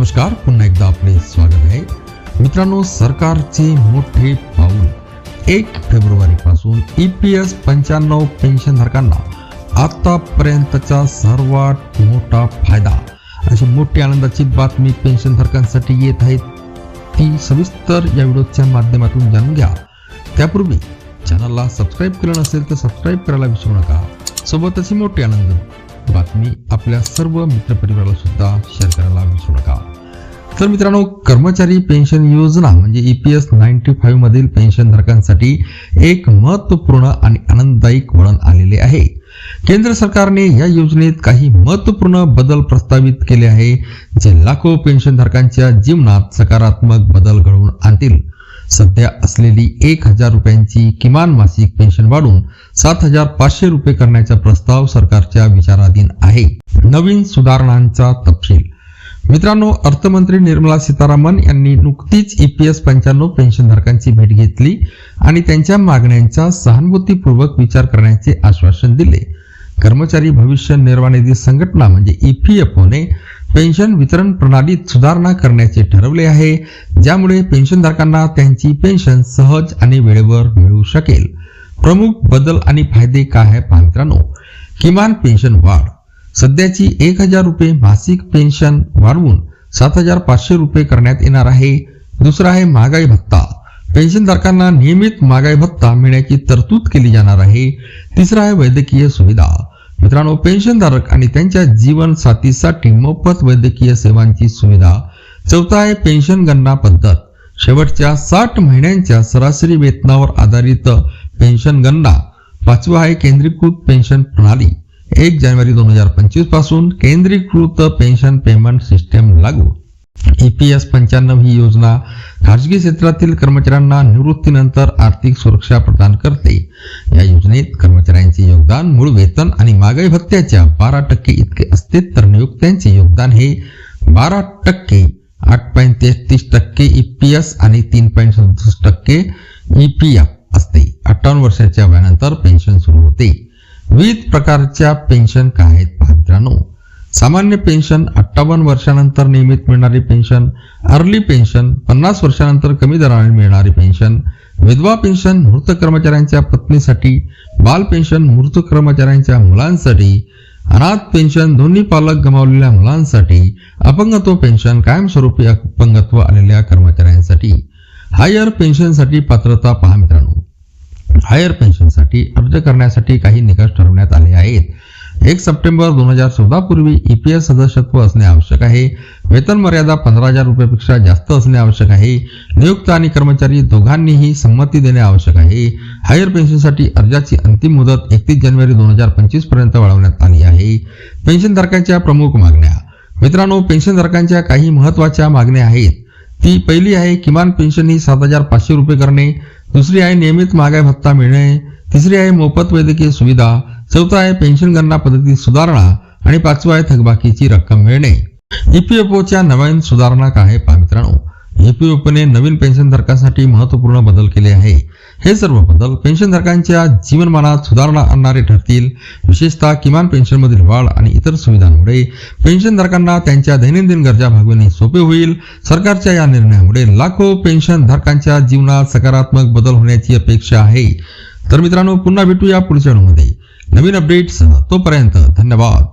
नमस्कार पुन्हा एकदा आपले स्वागत आहे. मित्रांनो सरकारचे मोठे पाऊल. एक फेब्रुवारी पासून ई पी एस पंच्याण्णव पेन्शनधारकांना आतापर्यंतचा सर्वात मोठा फायदा. अशी मोठी आनंदाची बातमी पेन्शनधारकांसाठी येत आहे. ती सविस्तर या व्हिडिओच्या माध्यमातून जाणून घ्या. त्यापूर्वी चॅनलला सबस्क्राईब केलं नसेल तर सबस्क्राईब करायला विसरू नका. सोबतच ही मोठी आनंद बातमी आपल्या सर्व मित्रपरिवाराला सुद्धा शेअर करायला विसरू नका. तर मित्रांनो कर्मचारी पेन्शन योजना म्हणजे E P S ninety five मधील पेन्शनधारकांसाठी एक महत्त्वपूर्ण आणि आनंददायी वळण आलेले आहे. केंद्र सरकारने या योजनेत काही महत्त्वपूर्ण बदल प्रस्तावित केले आहे जे लाखो पेन्शनधारकांच्या जीवनात सकारात्मक बदल घडवून आणतील. सध्या असलेली एक हजार रुपयांची किमान मासिक पेन्शन वाढून सात हजार पाचशे रुपये करण्याचा प्रस्ताव सरकारच्या विचाराधीन आहे. नवीन सुधारणांचा तपशील. मित्रांनो अर्थमंत्री निर्मला सीतारामन यांनी नुकतीच ई पी एस पंच्याण्णव पेन्शनधारकांची भेट घेतली आणि त्यांच्या मागण्यांचा सहानुभूतीपूर्वक विचार करण्याचे आश्वासन दिले. कर्मचारी भविष्य निर्वाह निधी संघटना म्हणजे ई पी एफ ओने पेन्शन वितरण प्रणालीत सुधारणा करण्याचे ठरवले आहे ज्यामुळे पेन्शनधारकांना त्यांची पेन्शन सहज आणि वेळेवर मिळू शकेल. प्रमुख बदल आणि फायदे काय आहे पहा मित्रांनो किमान पेन्शन वाढ. सध्याची एक हजार रुपये मासिक पेन्शन वाढवून सात हजार पाचशे रुपये करण्यात येणार आहे. दुसरा आहे महागाई भत्ता. पेन्शनधारकांना नियमित महागाई भत्ता मिळण्याची तरतूद केली जाणार आहे. तिसरा आहे वैद्यकीय सुविधा. मित्रांनो पेन्शनधारक आणि त्यांच्या जीवन साथीसाठी मोफत वैद्यकीय सेवांची सुविधा. चौथा आहे पेन्शन गणना पद्धत. शेवटच्या साठ महिन्यांच्या सरासरी वेतनावर आधारित पेन्शन गणना. पाचवा आहे केंद्रीकृत पेन्शन प्रणाली. एक जानेवारी दोन हजार पंचवीसपासून केंद्रीकृत पेन्शन पेमेंट सिस्टम लागू. ई पी एस पंच्याण्णव ही योजना खाजगी क्षेत्रातील कर्मचाऱ्यांना निवृत्तीनंतर आर्थिक सुरक्षा प्रदान करते. या योजनेत कर्मचाऱ्यांचे योगदान मूळ वेतन आणि महागाई भत्त्याच्या बारा टक्के इतके असते तर नियुक्त्यांचे योगदान हे बारा टक्के आठ पॉईंट तेहतीस टक्के ई पी एस आणि तीन पॉईंट सदुसष्ट टक्के ई पी एफ असते. अठ्ठावन्न वर्षाच्या वयानंतर पेन्शन सुरू होते. विविध प्रकारच्या पेन्शन काय आहेत मित्रांनो? सामान्य पेन्शन अठ्ठावन्न वर्षानंतर नियमित मिळणारी पेन्शन अर्ली पेन्शन पन्नास वर्षानंतर कमी दराने मिळणारी पेन्शन विधवा पेन्शन मृत कर्मचाऱ्यांच्या पत्नीसाठी बाल पेन्शन मृत कर्मचाऱ्यांच्या मुलांसाठी अनाथ पेन्शन दोन्ही पालक गमावलेल्या मुलांसाठी अपंगत्व पेन्शन कायमस्वरूपी अपंगत्व आलेल्या कर्मचाऱ्यांसाठी. हायर पेन्शनसाठी पात्रता पहा मित्रांनो. हायर पेन्शनसाठी अर्ज करण्यासाठी काही निकष ठरवण्यात आले आहेत. एक सप्टेंबर दोन हजार चौदा पूर्वी ईपीएस सदस्यत्व असणे आवश्यक आहे. वेतन मर्यादा पंधरा हजार रुपयापेक्षा जास्त असणे आवश्यक आहे. नियुक्त आणि कर्मचारी दोघांनीही संमती देणे आवश्यक आहे. हायर पेन्शनसाठी अर्जाची अंतिम मुदत एकतीस जानेवारी दोन हजार पंचवीसपर्यंत वाढवण्यात आली आहे. पेन्शनधारकांच्या प्रमुख मागण्या. मित्रांनो पेन्शनधारकांच्या काही महत्त्वाच्या मागण्या आहेत. ती पहिली आहे किमान पेन्शन ही सात हजार पाचशे रुपये करणे. दुसरी आहे नियमित महागाई भत्ता मिळणे. तिसरी आहे मोफत वैद्यकीय सुविधा. चौथा आहे पेन्शन गणना पद्धतीत सुधारणा आणि पाचवा आहे थकबाकीची रक्कम मिळणे. ईपीएफओच्या नवीन सुधारणा काय आहे पहा मित्रांनो? ईपीएफओने नवीन पेन्शनधारकांसाठी महत्त्वपूर्ण बदल केले आहे. हे सर्व बदल पेन्शनधारकांच्या जीवनमानात सुधारणा आणणारे ठरतील. विशेषतः किमान पेन्शनमधील वाढ आणि इतर सुविधांमुळे पेन्शनधारकांना त्यांच्या दैनंदिन गरजा भागविणे सोपे होईल. सरकारच्या या निर्णयामुळे लाखो पेन्शनधारकांच्या जीवनात सकारात्मक बदल होण्याची अपेक्षा आहे. तर मित्रांनो पुन्हा भेटूया पुढच्या व्हिडिओमध्ये. नवीन अपडेट्स तोपर्यंत धन्यवाद.